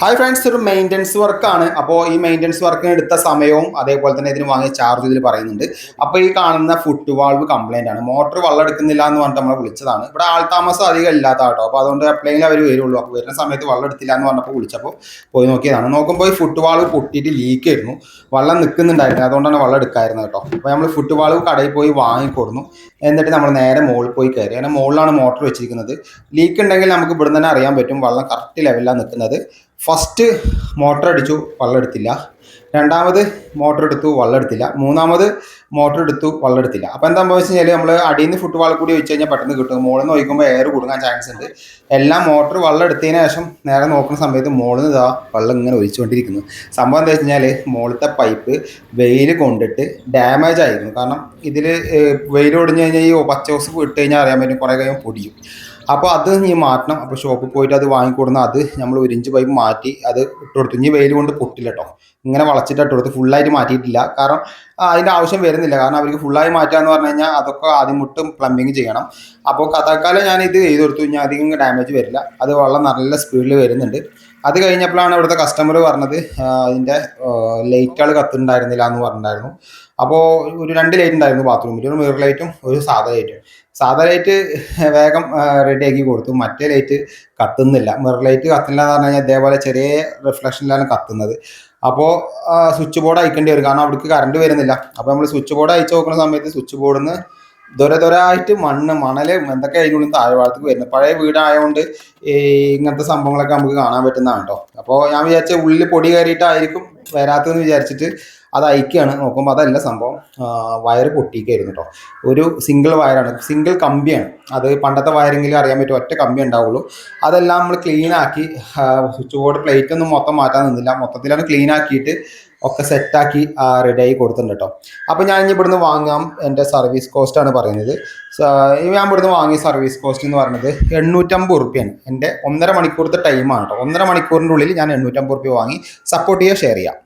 Hi friends ഒരു maintenance വർക്കാണ് അപ്പോൾ ഈ മെയിന്റനൻസ് വർക്കിന് എടുത്ത സമയവും അതേപോലെ തന്നെ ഇതിന് വാങ്ങിയ ചാർജ് ഇതിൽ പറയുന്നുണ്ട്. അപ്പോൾ ഈ കാണുന്ന ഫുട്ട് വാൾവ് കംപ്ലൈന്റ് ആണ്. മോട്ടോർ വെള്ളം എടുക്കുന്നില്ല എന്ന് പറഞ്ഞിട്ട് നമ്മളെ വിളിച്ചതാണ്. ഇവിടെ ആൾതാമസം അധികം ഇല്ലാത്ത കേട്ടോ അപ്പോൾ അതുകൊണ്ട് എപ്പോഴെങ്കിലും അവർ വരുള്ളൂ. അപ്പോൾ വരുന്ന സമയത്ത് വെള്ളം എടുത്തില്ല എന്ന് പറഞ്ഞപ്പോൾ വിളിച്ചപ്പോൾ പോയി നോക്കിയതാണ്. നോക്കുമ്പോൾ ഈ ഫുട്ട് വാൾവ് പൊട്ടിയിട്ട് ലീക്ക് ആയിരുന്നു. വെള്ളം നിൽക്കുന്നുണ്ടായിരുന്നു അതുകൊണ്ടാണ് വെള്ളം എടുക്കായിരുന്നത് കേട്ടോ. അപ്പോൾ നമ്മൾ ഫുട്ട് വാൾവ് കടയിൽ പോയി വാങ്ങിക്കൊടുന്നു. എന്നിട്ട് നമ്മൾ നേരെ മുകളിൽ പോയി കയറി. അങ്ങനെ മുകളിലാണ് മോട്ടർ വെച്ചിരിക്കുന്നത്. ലീക്ക് ഉണ്ടെങ്കിൽ നമുക്ക് ഇവിടെ തന്നെ അറിയാൻ പറ്റും. വെള്ളം കറക്റ്റ് ലെവലിലാണ് നിൽക്കുന്നത്. ഫസ്റ്റ് മോട്ടർ അടിച്ചു വെള്ളം എടുത്തില്ല. രണ്ടാമത് മോട്ടർ എടുത്തു വള്ളെടുത്തില്ല മൂന്നാമത് മോട്ടർ എടുത്തു വള്ളെടുത്തില്ല അപ്പോൾ എന്താ വെച്ച് കഴിഞ്ഞാൽ നമ്മൾ അടിയിൽ നിന്ന് ഫുട്ബോൾ കൂടി വെച്ച് കഴിഞ്ഞാൽ പെട്ടെന്ന് കിട്ടും. മുകളിൽ നിന്ന് ഒഴിക്കുമ്പോൾ എയർ കൊടുക്കാൻ ചാൻസ് ഉണ്ട്. എല്ലാം മോട്ടർ വള്ളെടുത്തതിന് ശേഷം നേരെ നോക്കുന്ന സമയത്ത് മുകളിൽ നിന്ന് ഇതാ വെള്ളം ഇങ്ങനെ ഒഴിച്ചുകൊണ്ടിരിക്കുന്നു. സംഭവം എന്താ വെച്ച് കഴിഞ്ഞാൽ മുകളിലത്തെ പൈപ്പ് വെയിൽ കൊണ്ടിട്ട് ഡാമേജ് ആയിരുന്നു. കാരണം ഇതിൽ വെയിൽ ഒടിഞ്ഞു കഴിഞ്ഞാൽ ഈ പച്ച ഹോസ് ഇട്ട് കഴിഞ്ഞാൽ അറിയാൻ പറ്റും. കുറേ കഴിയുമ്പോൾ പൊടിയും. അപ്പോൾ അത് നീ മാറ്റണം. അപ്പോൾ ഷോപ്പിൽ പോയിട്ട് അത് വാങ്ങിക്കൊടുന്ന അത് നമ്മൾ ഒരു ഇഞ്ച് പൈപ്പ് മാറ്റി അത് ഇട്ട് കൊടുത്തു. ഇനി വെയിൽ കൊണ്ട് പൊട്ടില്ല കേട്ടോ ഇങ്ങനെ വളച്ചിട്ട് ഇട്ട് കൊടുത്ത് ഫുള്ളായിട്ട് മാറ്റിയിട്ടില്ല. കാരണം അതിന്റെ ആവശ്യം വരുന്നില്ല. കാരണം അവർക്ക് ഫുള്ളായി മാറ്റുക എന്ന് പറഞ്ഞു കഴിഞ്ഞാൽ അതൊക്കെ ആദ്യം മുട്ടും പ്ലംബിങ് ചെയ്യണം. അപ്പോൾ കഥാക്കാലം ഞാൻ ഇത് ചെയ്ത് കൊടുത്തു. കഴിഞ്ഞാൽ അധികം ഡാമേജ് വരില്ല. അത് വെള്ളം നല്ല സ്പീഡിൽ വരുന്നുണ്ട്. അത് കഴിഞ്ഞപ്പോഴാണ് ഇവിടുത്തെ കസ്റ്റമർ പറഞ്ഞത് അതിന്റെ ലൈറ്റുകൾ കത്തുണ്ടായിരുന്നില്ല എന്ന് പറഞ്ഞിട്ടുണ്ടായിരുന്നു. അപ്പോൾ ഒരു രണ്ട് ലൈറ്റ് ഉണ്ടായിരുന്നു ബാത്റൂമിൽ ഒരു മിറർ ലൈറ്റും ഒരു സാധാ ലൈറ്റും സാധാ ലൈറ്റ് വേഗം റെഡിയാക്കി കൊടുത്തു. മറ്റേ ലൈറ്റ് കത്തുന്നില്ല. മിറർ ലൈറ്റ് കത്തുന്നില്ല എന്ന് പറഞ്ഞു ഇതേപോലെ ചെറിയ റിഫ്ലക്ഷനിലാണ് കത്തുന്നത്. അപ്പോൾ സ്വിച്ച് ബോർഡ് അയക്കേണ്ടി വരും. കാരണം അവിടേക്ക് കറണ്ട് വരുന്നില്ല. അപ്പോൾ നമ്മൾ സ്വിച്ച് ബോർഡ് അയച്ചു നോക്കുന്ന സമയത്ത് സ്വിച്ച് ബോർഡിൽ നിന്ന് ദൊര ദുരായിട്ട് മണ്ണ് മണൽ എന്തൊക്കെ അതിനുള്ളിൽ താഴ്വാരത്തേക്ക് വരുന്നത് പഴയ വീടായതുകൊണ്ട് ഈ ഇങ്ങനത്തെ സംഭവങ്ങളൊക്കെ നമുക്ക് കാണാൻ പറ്റുന്നതാണ് കേട്ടോ അപ്പോൾ ഞാൻ വിചാരിച്ച ഉള്ളിൽ പൊടി കയറിയിട്ടായിരിക്കും വരാത്തതെന്ന് വിചാരിച്ചിട്ട് അത് അയക്കുകയാണ്. നോക്കുമ്പോൾ അതല്ല സംഭവം. വയർ പൊട്ടിക്കായിരുന്നു കേട്ടോ ഒരു സിംഗിൾ വയറാണ് സിംഗിൾ കമ്പിയാണ്. അത് പണ്ടത്തെ വയറെങ്കിലും അറിയാൻ പറ്റും ഒറ്റ കമ്പി ഉണ്ടാവുള്ളൂ. അതെല്ലാം നമ്മൾ ക്ലീൻ ആക്കി സ്വിച്ച് ബോർഡ് പ്ലേറ്റ് ഒന്നും മൊത്തം മാറ്റാൻ നിന്നില്ല. മൊത്തത്തിലാണ് ക്ലീൻ ആക്കിയിട്ട് ഒക്കെ സെറ്റാക്കി റെഡി ആയി കൊടുത്തിട്ടുണ്ട് കേട്ടോ അപ്പോൾ ഞാൻ ഇനി ഇവിടുന്ന് വാങ്ങാം. എന്റെ സർവീസ് കോസ്റ്റ് ആണ് പറയുന്നത്. ഞാൻ ഇവിടുന്ന് വാങ്ങിയ സർവീസ് കോസ്റ്റ് എന്ന് പറയുന്നത് എണ്ണൂറ്റമ്പത് റുപ്യാണ്. എന്റെ ഒന്നര മണിക്കൂറത്തെ ടൈമാണ് കേട്ടോ ഒന്നര മണിക്കൂറിന്റെ ഉള്ളിൽ ഞാൻ എണ്ണൂറ്റമ്പത് റുപ്യ വാങ്ങി സപ്പോർട്ട് ചെയ്യുക ഷെയർ ചെയ്യാം.